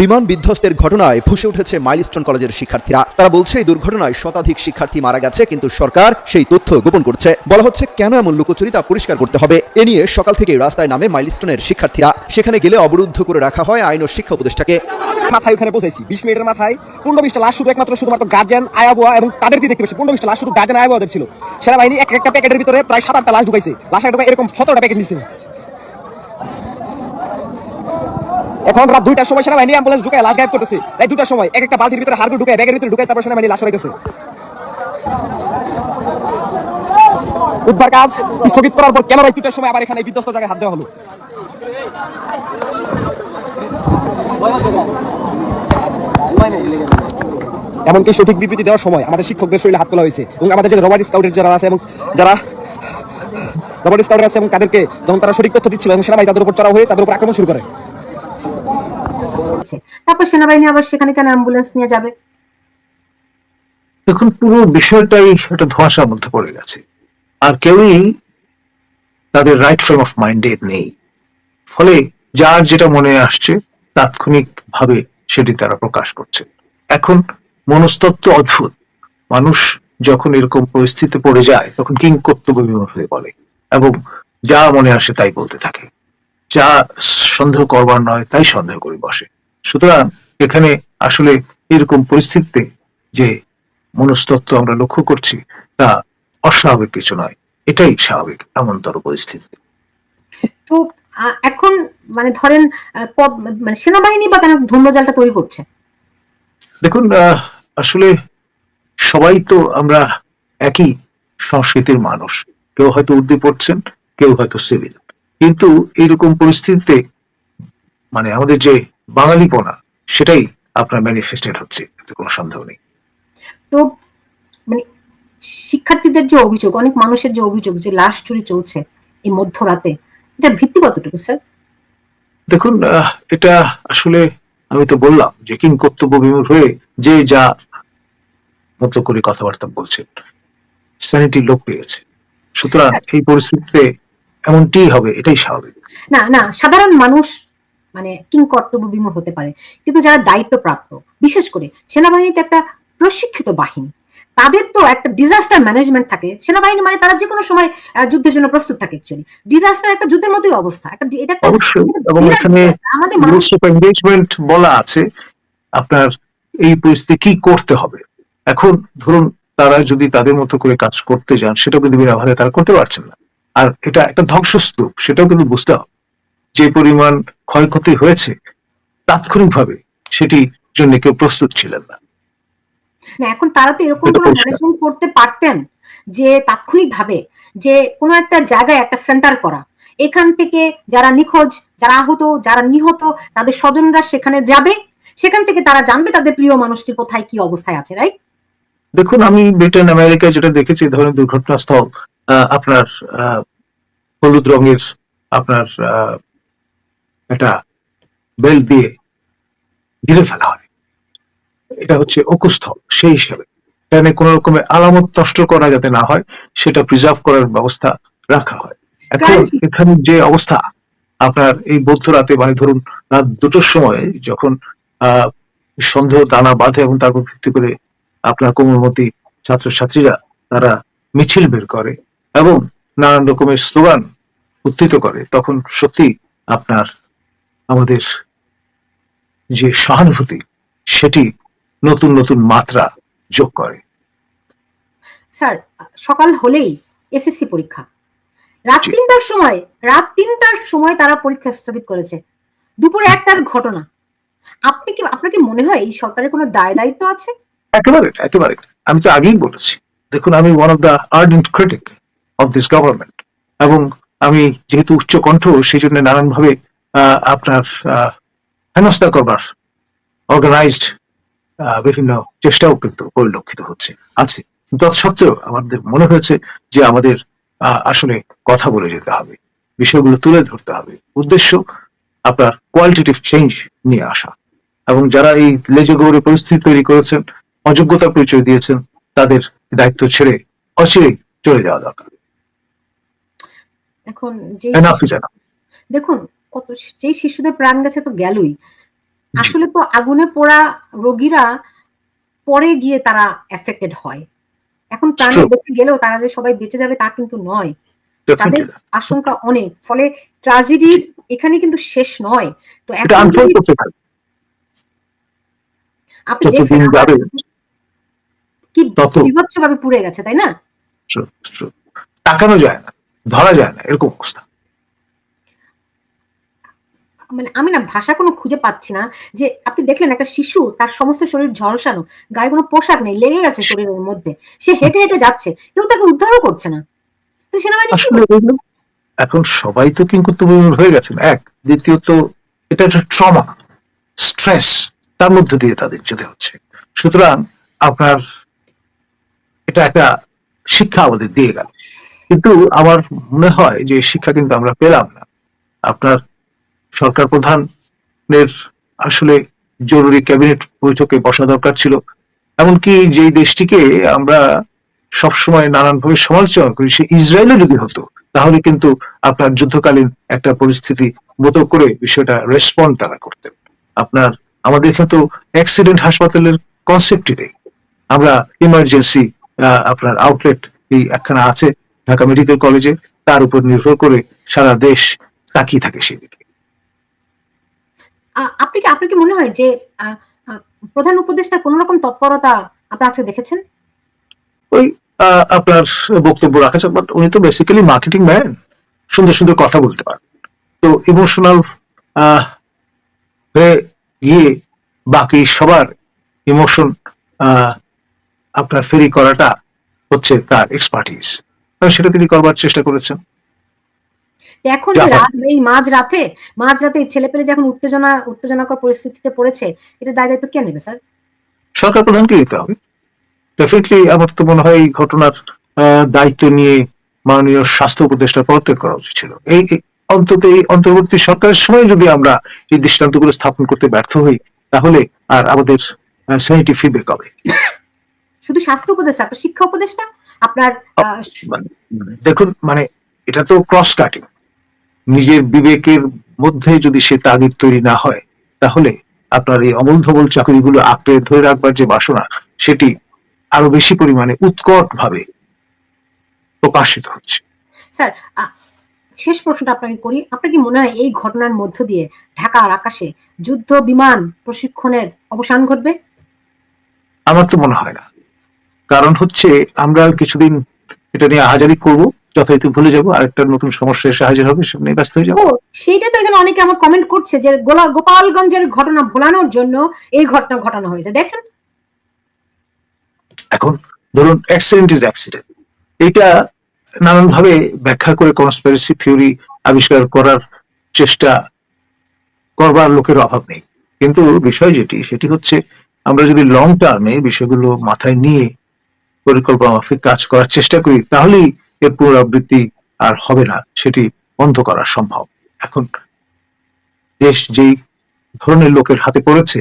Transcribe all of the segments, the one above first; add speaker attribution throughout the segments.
Speaker 1: বিমান বিধ্বস্তের ঘটনায় ফুসে উঠেছে মাইলস্টোন কলেজের শিক্ষার্থীরা। তারা বলছে, এই দুর্ঘটনায় শতাধিক শিক্ষার্থী মারা গেছে, কিন্তু সরকার সেই তথ্য গোপন করছে। বলা হচ্ছে, কেন এমন লুকোচুরি তা পরিষ্কার করতে হবে? এ নিয়ে সকাল থেকে রাস্তায় নামে মাইলস্টোনের শিক্ষার্থীরা। সেখানে গেলে অবরুদ্ধ করে রাখা হয় আইন ও শিক্ষা উপদেষ্টাকে।
Speaker 2: মাথায় ওখানে পৌঁছাইছি বিশ মিনিটের মাথায়। পনেরো বিশটা লাশ শুধু একমাত্র শুধুমাত্র গার্জেন আয়াবোয়া এবং তাদেরকে দেখতে পেয়েছি? পনেরো বিশটা লাশ শুধু গার্জেন আয়াবোয়াদের ছিল। সেনাবাহিনী এক একটা প্যাকেটের ভিতরে প্রায় সাত আটটা লাশ ঢুকাইছে। লাশ ঢুকাই এরকম সতেরোটা প্যাকেট নিছে। এখন রাত দুইটার সময় সেনাবাহিনী অ্যাম্বুলেন্স ঢুকায় লাশ গায়েব করতেছে। দুটার সময় এক একটা বালতির ভিতরে হাড়গুলো ঢুকায়, ব্যাগের ভিতরে ঢুকায়, তারপর সেনাবাহিনী লাশ হইতেছে উদ্ধার কাজ স্থগিত করার পর কেন দুটার সময় আবার এখানে বিধ্বস্ত জায়গায় হাত দেওয়া হলো? এমনকি সঠিক বিবৃতি দেওয়ার সময় আমাদের শিক্ষকদের শরীরে হাত তোলা হয়েছে এবং আমাদের যে রবার্ট স্কাউটের যারা আছে এবং যারা রবার্ট স্কাউটের আছে এবং তাদেরকে যখন তারা সঠিক তথ্য দিচ্ছিল এবং সেনাবাহিনী তাদের উপর চড়া হয়ে তাদের উপর আক্রমণ শুরু করে।
Speaker 3: আছে তারপর সেনাবাহিনী আবার সেখানে কেন অ্যাম্বুলেন্স নিয়ে যাবে?
Speaker 4: দেখুন, পুরো বিষয়টাই একটা ধোঁয়াশার মধ্যে পড়ে গেছে। আর কেউই তাদের রাইট ফ্রেম অফ মাইন্ডে নেই। ফলে যার যেটা মনে আসছে তাৎক্ষণিক ভাবে সেটি তারা প্রকাশ করছে। এখন মনস্তত্ত্ব অদ্ভুত। মানুষ যখন এরকম পরিস্থিতি পড়ে যায়, তখন কিং কর্তব্য হয়ে বলে এবং যা মনে আসে তাই বলতে থাকে। যা সন্দেহ করবার নয়, তাই সন্দেহ করে বসে। সুতরাং এখানে আসলে এরকম পরিস্থিতিতে যে মনস্তত্ত্ব আমরা লক্ষ্য করছি তা অস্বাভাবিক কিছু নয়। এটাই স্বাভাবিক এমনতর পরিস্থিতি।
Speaker 3: তো এখন মানে ধরেন মানে সেনাবাহিনী বা কেন ধূম্রজালটা তৈরি করছে?
Speaker 4: দেখুন আসলে সবাই তো আমরা একই সংস্কৃতির মানুষ। কেউ হয়তো উর্দি পড়ছেন কেউ হয়তো সিভিল। কিন্তু এইরকম পরিস্থিতিতে মানে আমাদের যে বাঙালিপনা সেটাই আপনার ম্যানিফেস্টেড হচ্ছে এতে কোনো সন্দেহ নেই।
Speaker 3: তো মানে শিক্ষার্থীদের যে অভিযোগ অনেক মানুষের যে অভিযোগ যে লাশ চুরি চলছে এই মধ্যরাতে এটা ভিত্তি কতটুকু স্যার?
Speaker 4: দেখুন এটা আসলে আমি তো বললাম যে কিং কর্তব্য বিমূর হয়ে যে যা মতো করে কথাবার্তা বলছেন স্যানিটি লোক পেয়েছে। সুতরাং এই পরিস্থিতিতে এমনটি হবে এটাই স্বাভাবিক।
Speaker 3: না না সাধারণ মানুষ মানে কিং কর্তব্য বিমূর হতে পারে। কিন্তু যারা দায়িত্বপ্রাপ্ত বিশেষ করে সেনাবাহিনীতে একটা প্রশিক্ষিত বাহিনী তাদের তো একটা ডিজাস্টার ম্যানেজমেন্ট থাকে। সেনাবাহিনী মানে তারা যে কোনো সময় যুদ্ধের জন্য প্রস্তুত থাকে অ্যাকচুয়ালি ডিজাস্টার একটা যুদ্ধের মতোই অবস্থা। একটা এটা আমাদের
Speaker 4: রুলস বলা আছে আপনার এই পরিস্থিতি কি করতে হবে? এখন ধরুন তারা যদি তাদের মতো করে কাজ করতে যান সেটাও কিন্তু বিনা বাধায় তারা করতে পারছেন না। আর এটা একটা ধ্বংসস্তূপ সেটাও কিন্তু বুঝতে হবে। যে পরিমাণ ক্ষয়ক্ষতি হয়েছে তাৎক্ষণিকভাবে সেটি জন্য কেউ প্রস্তুত ছিলেন না।
Speaker 3: এখন তারা তো এরকম কোনো ম্যানেজমেন্ট করতে পারতেন যে তাৎক্ষণিক ভাবে যে কোনো একটা জায়গায় একটা সেন্টার করা। এখান থেকে যারা নিখোঁজ যারা আহত যারা নিহত তাদের স্বজনরা সেখানে যাবে। সেখান থেকে তারা জানবে তাদের প্রিয় মানুষটি কোথায় কি অবস্থায় আছে রাইট
Speaker 4: দেখুন আমি ব্রিটেন আমেরিকায় যেটা দেখেছি এই ধরনের দুর্ঘটনাস্থল আহ, আপনার আহ, হলুদ রঙের আপনার একটা বেল্ট দিয়ে ঘিরে ফেলা হয়। এটা হচ্ছে অকুস্থল সেই হিসাবে। এখানে কোন রকমের আলামত নষ্ট করা যাতে না হয় সেটা প্রিজার্ভ করার ব্যবস্থা রাখা হয়। এখন এখানে যে অবস্থা আপনার এই বৌদ্ধ রাতে মানে ধরুন রাত দুটোর সময় যখন আহ সন্দেহ দানা বাঁধে এবং তারপর ভিত্তি করে আপনার কোমলমতি ছাত্রছাত্রীরা তারা মিছিল বের করে এবং নানান রকমের স্লোগান উত্থিত করে তখন সত্যি আপনার আমাদের যে সহানুভূতি সেটি নতুন নতুন মাত্রা যোগ করে।
Speaker 3: স্যার সকাল হলেই এসএসসি পরীক্ষা। রাত তিনটার সময় রাত তিনটার সময় তারা পরীক্ষা স্থগিত করেছে। দুপুরে একটার ঘটনা। আপনি কি আপনার কি মনে হয় এই সরকারের কোনো দায় দায়িত্ব আছে?
Speaker 4: একেবারে একেবারে। আমি তো আগেই বলেছি। দেখুন আমি one of the ardent critic of this government এবং আমি যেহেতু উচ্চ কণ্ঠ সেই জন্য নানানভাবে আপনার হেনস্থা করবার অর্গানাইজড বিভিন্ন চেষ্টাও কিন্তু পরিলক্ষিত হচ্ছে আছে। তৎসত্ত্বেও আমাদের মনে হয়েছে যে আমাদের আসলে কথা বলে যেতে হবে বিষয়গুলো তুলে ধরতে হবে। উদ্দেশ্য আপনার কোয়ালিটেটিভ চেঞ্জ নিয়ে আসা। এবং যারা এই লেজে গোবরে পরিস্থিতি তৈরি করেছেন অযোগ্যতার পরিচয় দিয়েছেন তাদের দায়িত্ব ছেড়ে অচিরেই চলে যাওয়া দরকার।
Speaker 3: এখন দেখুন কত যেই শিশুদের প্রাণ গেছে তো গেলই। আসলে তো আগুনে পোড়া রোগীরা পরে গিয়ে তারা এফেক্টেড হয়। এখন প্রাণে. বেঁচে গেলেও তারা যে সবাই বেঁচে যাবে তা কিন্তু নয়। তাদের আশঙ্কা অনেক। ফলে ট্রাজেডির এখানে কিন্তু শেষ নয়। তো আপনি দেখছেন কি বিভৎসভাবে পুড়ে গেছে তাই না.
Speaker 4: তাকানো যায় না ধরা যায় না এরকম অবস্থা।
Speaker 3: মানে আমি না ভাষা কোনো খুঁজে পাচ্ছি না যে আপনি দেখলেন একটা শিশু তার সমস্ত শরীর ঝলসানো গায়ে কোনো পোশাক নেই লেগে গেছে শরীরের মধ্যে। সে হেঁটে হেঁটে যাচ্ছে কেউ তাকে উদ্ধারও করছে না। তো সেনাবাহিনী
Speaker 4: এখন সবাই তো কিন্তু তুমি হয়ে গেছেন। এক দ্বিতীয়ত এটা একটা ট্রমা স্ট্রেস তার মধ্যে দিয়ে তাদের যেতে হচ্ছে। সুতরাং আপনার এটা একটা শিক্ষা আমাদের দিয়ে গেল। কিন্তু আমার মনে হয় যে শিক্ষা কিন্তু আমরা পেলাম না। আপনার সরকার প্রধানের আসলে জরুরি ক্যাবিনেট বৈঠকে বসা দরকার ছিল। এমনকি যেই দেশটিকে আমরা সবসময় নানানভাবে সমালোচনা করি, সে ইসরায়েলও যদি হতো, তাহলে কিন্তু আপনার যুদ্ধকালীন একটা পরিস্থিতি মতো করে বিষয়টা রেসপন্ড তারা করতেন। আপনার, আমাদের এখানে তো অ্যাক্সিডেন্ট হাসপাতালের কনসেপ্টই নেই। আমরা ইমার্জেন্সি আপনার আউটলেট এই একখানা আছে, ঢাকা মেডিকেল কলেজে তার উপর নির্ভর করে সারা দেশ তাকিয়ে থাকে সেদিকে।
Speaker 3: আপনি কি, আপনার কি মনে হয় যে প্রধান উপদেষ্টা কোন রকম তৎপরতা আপনি আজকে দেখেছেন?
Speaker 4: ওই আপনার বক্তব্য রাখা বাট উনি তো বেসিক্যালি মার্কেটিং ম্যান সুন্দর সুন্দর কথা বলতে পারেন। তো ইমোশনাল হয়ে গিয়ে বাকি সবার ইমোশন আপনার ফেরি করাটা হচ্ছে তার এক্সপার্টিস সেটা তিনি করবার চেষ্টা করেছেন।
Speaker 3: এখন এই মাঝ রাতে মাঝ রাতে ছেলে পেলে যখন উত্তেজনা উত্তেজনাকর পরিস্থিতিতে পড়েছে এটা দায় দায়িত্ব কে নেবে স্যার?
Speaker 4: সরকার প্রধানকে দিতে হবে। ডেফিনেটলি আমার তো মনে হয় এই ঘটনার দায়িত্ব নিয়ে মাননীয় স্বাস্থ্য উপদেষ্টা পদত্যাগ করা উচিত ছিল। এই অন্তত এই অন্তর্বর্তী সরকারের সময় যদি আমরা এই দৃষ্টান্তগুলো স্থাপন করতে ব্যর্থ হই তাহলে আর আমাদের সেনিটি ফিডব্যাক হবে
Speaker 3: শুধু স্বাস্থ্য উপদেষ্টা আপনার শিক্ষা উপদেষ্টা? আপনার
Speaker 4: মানে- দেখুন মানে এটা তো ক্রস কাটিং নিজের বিবেকের মধ্যে যদি সে তাগিদ তৈরি না হয় তাহলে আপনার এই অমল ধবল চাকরিগুলো আঁকড়ে ধরে রাখবার যে বাসনা সেটি আরও বেশি পরিমাণে উৎকট ভাবে প্রকাশিত হচ্ছে।
Speaker 3: স্যার শেষ প্রশ্নটা আপনাকে করি। আপনার কি মনে হয় এই ঘটনার মধ্য দিয়ে ঢাকার আকাশে যুদ্ধ বিমান প্রশিক্ষণের অবসান ঘটবে?
Speaker 4: আমার তো মনে হয় না। কারণ হচ্ছে আমরা কিছুদিন এটা নিয়ে হাজারি করব যথারীতি ভুলে যাব আরেকটা নতুন সমস্যা এসে হাজির হবে সে নিয়ে ব্যস্ত হয়ে যাব।
Speaker 3: সেইটা তো এখানে অনেকে আমার কমেন্ট করছে যে গোলা গোপালগঞ্জের ঘটনা ভোলানোর জন্য এই ঘটনা ঘটানো হয়েছে দেখেন।
Speaker 4: এখন ধরুন অ্যাক্সিডেন্ট ইজ অ্যাক্সিডেন্ট এটা নানান ভাবে ব্যাখ্যা করে কনস্পিরেসি থিওরি আবিষ্কার করার চেষ্টা করবার লোকের অভাব নেই। কিন্তু বিষয় যেটি সেটি হচ্ছে আমরা যদি লং টার্মে বিষয়গুলো মাথায় নিয়ে পরিকল্পনা মাফিক কাজ করার চেষ্টা করি তাহলেই এর পুনরাবৃত্তি আর হবে না সেটি বন্ধ করা সম্ভব। এখন দেশ যেই ধরনের লোকের হাতে পড়েছে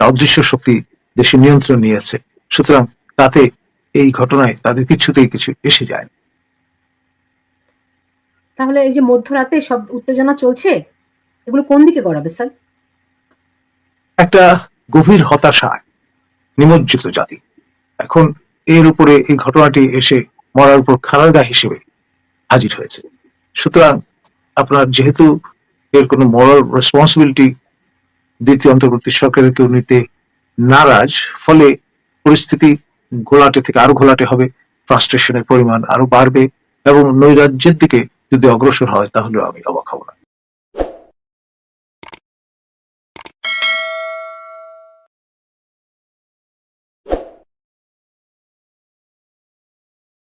Speaker 4: অদৃশ্য শক্তি দেশের নিয়ন্ত্রণ নিয়েছে। সুতরাং তাতে এই ঘটনায় তাদের কিছুতেই কিছু এসে যায়।
Speaker 3: তাহলে এই যে মধ্যরাতে সব উত্তেজনা চলছে এগুলো কোন দিকে গড়াবে স্যার?
Speaker 4: একটা গভীর হতাশায় নিমজ্জিত জাতি। এখন এর উপরে এই ঘটনাটি এসে মরার উপর খানাগা হিসেবে হাজির হয়েছে। সুতরাং আপনার যেহেতু এর কোনো মরাল রেসপন্সিবিলিটি দ্বিতীয় অন্তর্বর্তী সরকারের কেউ নিতে নারাজ, ফলে পরিস্থিতি ঘোলাটে থেকে আরও ঘোলাটে হবে ফ্রাস্ট্রেশনের পরিমাণ আরও বাড়বে এবং নৈরাজ্যের দিকে যদি অগ্রসর হয় তাহলে আমি অবাক হব না।